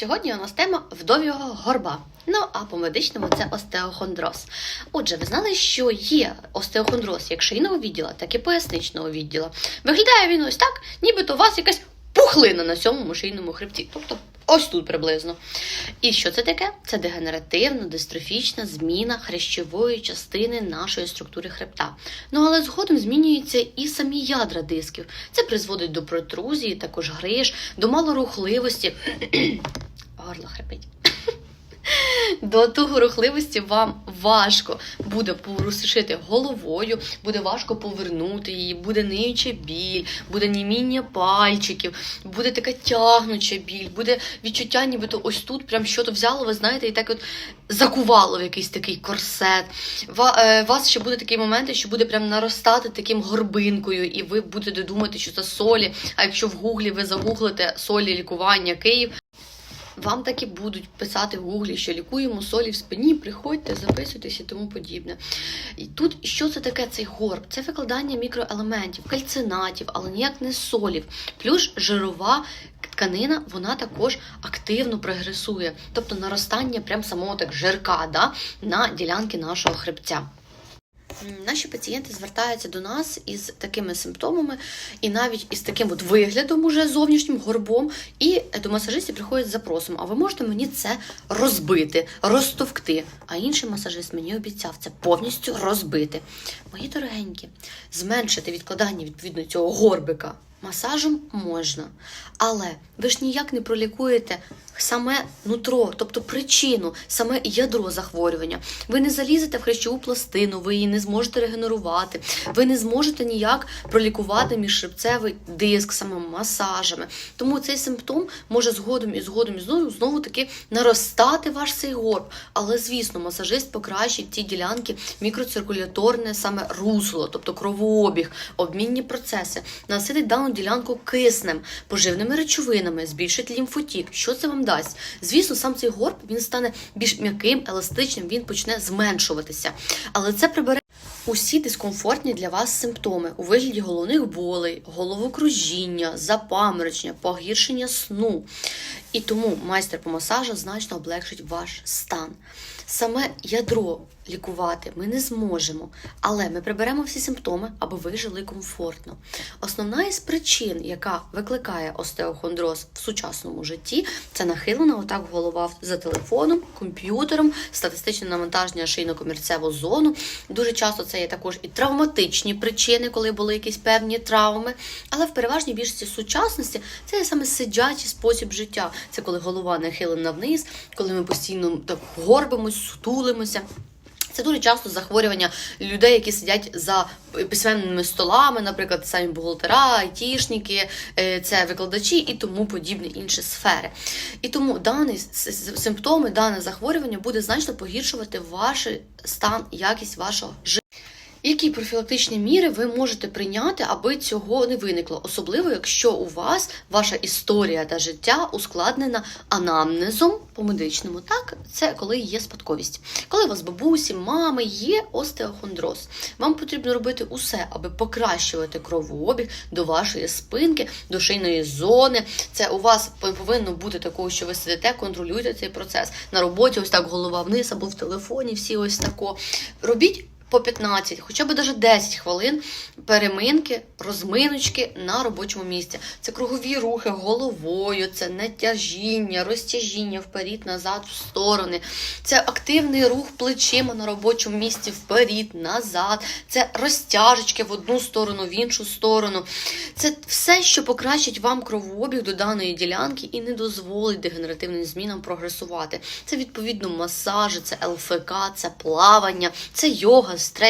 Сьогодні у нас тема вдов'ього горба. Ну а по медичному це остеохондроз. Отже, ви знали, що є остеохондроз як шийного відділа, так і поясничного відділа. Виглядає він ось так, нібито у вас якась пухлина на сьомому шийному хребті. Тобто ось тут приблизно. І що це таке? Це дегенеративна, дистрофічна зміна хрящової частини нашої структури хребта. Ну але згодом змінюються і самі ядра дисків. Це призводить до протрузії, також гриж, до малорухливості. Горло хрипить. До того рухливості вам важко буде порушити головою, буде важко повернути її, буде ниюча біль, буде німіння пальчиків, буде така тягнуча біль, буде відчуття, нібито ось тут прям що то взяло, ви знаєте, і так от закувало в якийсь такий корсет. Е, Вас ще буде такий момент, що буде прям наростати таким горбинкою, і ви будете думати, що це солі. А якщо в гуглі ви загуглите солі лікування Київ. Вам так і будуть писати в гуглі, що лікуємо солі в спині, приходьте, записуйтесь і тому подібне. І тут що це таке цей горб? Це викладання мікроелементів, кальцинатів, але ніяк не солів. Плюс жирова тканина, вона також активно прогресує, тобто наростання прям самого так жирка да, на ділянки нашого хребця. Наші пацієнти звертаються до нас із такими симптомами, і навіть із таким от виглядом, уже зовнішнім горбом, і до масажистів приходять з запросом: а ви можете мені це розбити, розтовкти. А інший масажист мені обіцяв це повністю розбити. Мої дорогенькі, зменшити відкладання відповідно цього горбика масажем можна, але ви ж ніяк не пролікуєте саме нутро, тобто причину, саме ядро захворювання. Ви не залізете в хрящову пластину, ви її не зможете регенерувати, ви не зможете ніяк пролікувати міжшипцевий диск саме масажами. Тому цей симптом може згодом і згодом і знову знову таки наростати ваш цей горб. Але звісно, масажист покращить ці ділянки мікроциркуляторне саме русло, тобто кровообіг, обмінні процеси, наситить дану ділянку киснем, поживними речовинами, збільшить лімфотік. Що це вам дасть? Звісно, сам цей горб він стане більш м'яким, еластичним, він почне зменшуватися. Але це прибере. Усі дискомфортні для вас симптоми у вигляді головних болей, головокружіння, запаморочення, погіршення сну. І тому майстер по масажу значно облегшить ваш стан. Саме ядро лікувати ми не зможемо, але ми приберемо всі симптоми, аби ви жили комфортно. Основна із причин, яка викликає остеохондроз в сучасному житті, це нахилена отак голова за телефоном, комп'ютером, статистичне навантаження шийно-комірцеву зону. Дуже часто це є також і травматичні причини, коли були якісь певні травми. Але в переважній більшості сучасності це є саме сидячий спосіб життя. Це коли голова нахилена вниз, коли ми постійно так горбимось, сутулимося. Це дуже часто захворювання людей, які сидять за письменними столами, наприклад, самі бухгалтера, айтішники, е, це викладачі і тому подібні інші сфери. І тому дані симптоми, дане захворювання буде значно погіршувати ваш стан, якість вашого життя. Які профілактичні міри ви можете прийняти, аби цього не виникло, особливо якщо у вас ваша історія та життя ускладнена анамнезом по медичному, так це коли є спадковість. Коли у вас бабусі, мами є остеохондроз, вам потрібно робити усе, аби покращувати кровообіг до вашої спинки, до шийної зони. Це у вас повинно бути такого, що ви сидите, контролюєте цей процес на роботі. Ось так голова вниз або в телефоні. Всі ось тако. Робіть по 15, хоча б навіть 10 хвилин переминки, розминочки на робочому місці. Це кругові рухи головою, це натяжіння, розтяжіння вперед, назад, в сторони. Це активний рух плечима на робочому місці вперед, назад. Це розтяжечки в одну сторону, в іншу сторону. Це все, що покращить вам кровообіг до даної ділянки і не дозволить дегенеративним змінам прогресувати. Це відповідно масажі, це ЛФК, це плавання, це йога, Straits.